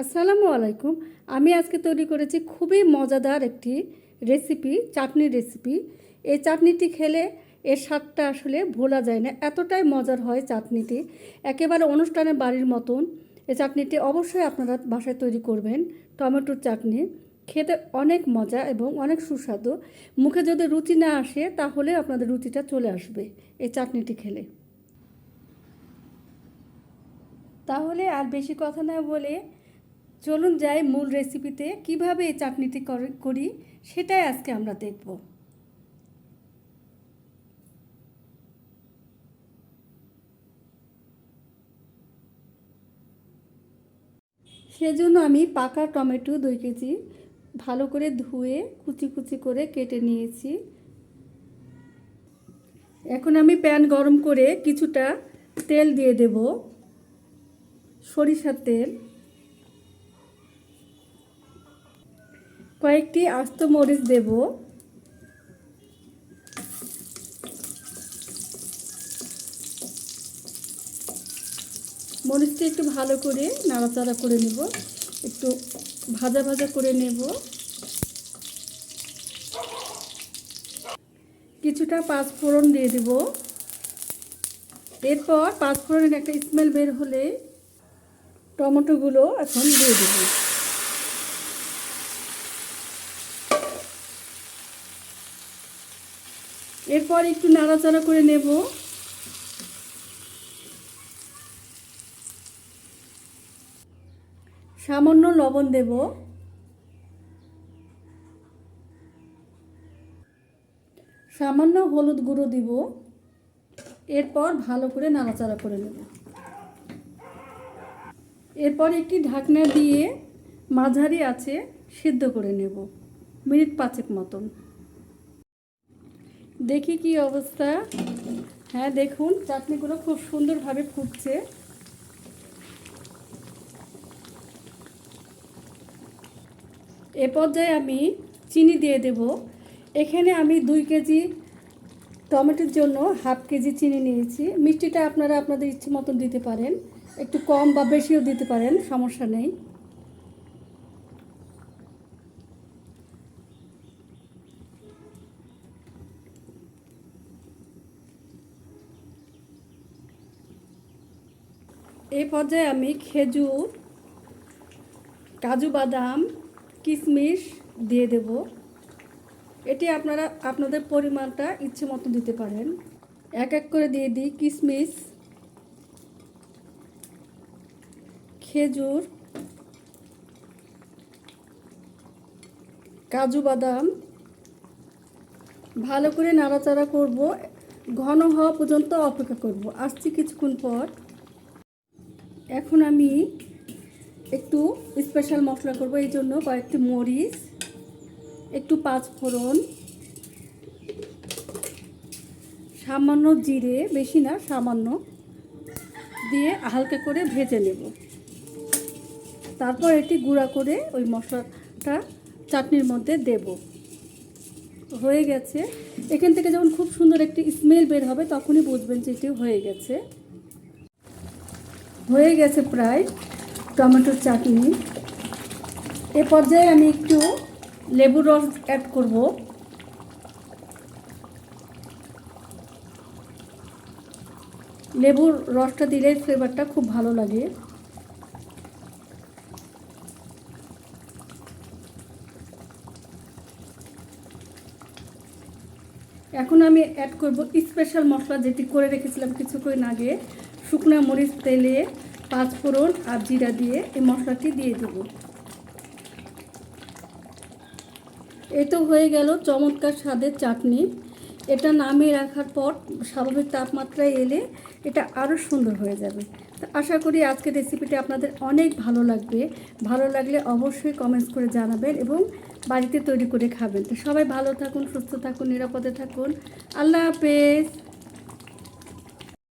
আসসালামু আলাইকুম। আমি আজকে তৈরি করেছি খুবই মজাদার একটি রেসিপি, চাটনি রেসিপি। এই চাটনিটি খেলে এর স্বাদটা আসলে ভোলা যায় না। এতটাই মজার হয় চাটনিটি। একেবারে অনুষ্ঠানের বাড়ির মতন। এই চাটনিটি অবশ্যই আপনারা বাসায় তৈরি করবেন। টমেটোর চাটনি। খেতে অনেক মজা এবং অনেক সুস্বাদু। মুখে যদি রুচি না আসে, তাহলে আপনাদের রুচিটা চলে আসবে এই চাটনিটি খেলে। তাহলে আর বেশি কথা না বলে চলুন যাই মূল রেসিপিতে কীভাবে এই চাটনিটি করে- সেটাই আজকে আমরা দেখব। সেজন্য আমি পাকা টমেটো দুই কেজি ভালো করে ধুয়ে, কুচি কুচি করে কেটে নিয়েছি। এখন আমি প্যান গরম করে কিছুটা তেল দিয়ে দেব। সরিষার তেল। কয়েকটি আস্ত মরিচ দেব। মরিচটা একটু ভালো করে নাড়াচাড়া করে নেব। একটু ভাজা ভাজা করে নেব। কিছুটা পাঁচফোড়ন দিয়ে দেব। এরপর পাঁচ ফোড়নের একটা স্মেল বের হলে টমেটোগুলো এখন দিয়ে দেবো। এরপর একটু নাড়াচাড়া করে নেব। সামান্য লবণ দেব। সামান্য হলুদ গুঁড়ো দিব। এরপর ভালো করে নাড়াচাড়া করে নেব। এরপর একটি ঢাকনা দিয়ে মাঝারি আছে সিদ্ধ করে নেব, মিনিট পাঁচেক মতন। দেখি কি অবস্থা। হ্যাঁ দেখুন, চাটনিগুলো খুব সুন্দরভাবে ফুটছে। এ পর্যায়ে আমি চিনি দিয়ে দেব। এখানে আমি দুই কেজি টমেটোর জন্য হাফ কেজি চিনি নিয়েছি। মিষ্টিটা আপনারা আপনাদের ইচ্ছে মতন দিতে পারেন। একটু কম বা বেশিও দিতে পারেন, সমস্যা নেই। এই পর্যায়ে আমি খেজুর, কাজু বাদাম, কিশমিশ দিয়ে দেব। এটি আপনারা, আপনাদের পরিমাণটা ইচ্ছে মতো দিতে পারেন। এক এক করে দিয়ে দিই কিশমিশ, খেজুর, কাজু বাদাম। ভালো করে নাড়াচাড়া করব। ঘন হওয়া পর্যন্ত অপেক্ষা করব। আসছি কিছুক্ষণ পর। এখন আমি একটু স্পেশাল মশলা করব, এই জন্য কয়েকটি মরিচ, একটু পাঁচ ফোড়ন, সামান্য জিরে, বেশি না, সামান্য দিয়ে হালকা করে ভেজে নেব। তারপর এটি গুঁড়া করে ওই মশলাটা চাটনির মধ্যে দেব। হয়ে গেছে। এখান থেকে যখন খুব সুন্দর একটি স্মেল বের হবে, তখনই বুঝবেন যে এটি হয়ে গেছে। হয়ে গেছে প্রায় টমেটোর চাটনি। এ পর্যায়ে আমি একটু লেবুর রস অ্যাড করব। লেবুর রসটা দিলে ফ্লেভারটা খুব ভালো লাগে। এখন আমি অ্যাড করব স্পেশাল মশলা যেটি করে রেখেছিলাম কিছুক্ষণ আগে। শুকনা মরিচ তেলে পাঁচ ফোড়ন আর জিরা দিয়ে এই মশলাটি দিয়ে দেব। এই তো হয়ে গেল চমৎকার স্বাদের চাটনি। এটা নামিয়ে রাখার পর স্বাভাবিক তাপমাত্রায় এলে এটা আরও সুন্দর হয়ে যাবে। তো আশা করি আজকের রেসিপিটি আপনাদের অনেক ভালো লাগবে। ভালো লাগলে অবশ্যই কমেন্টস করে জানাবেন এবং বাড়িতে তৈরি করে খাবেন। তো সবাই ভালো থাকুন, সুস্থ থাকুন, নিরাপদে থাকুন। আল্লাহ হাফেজ।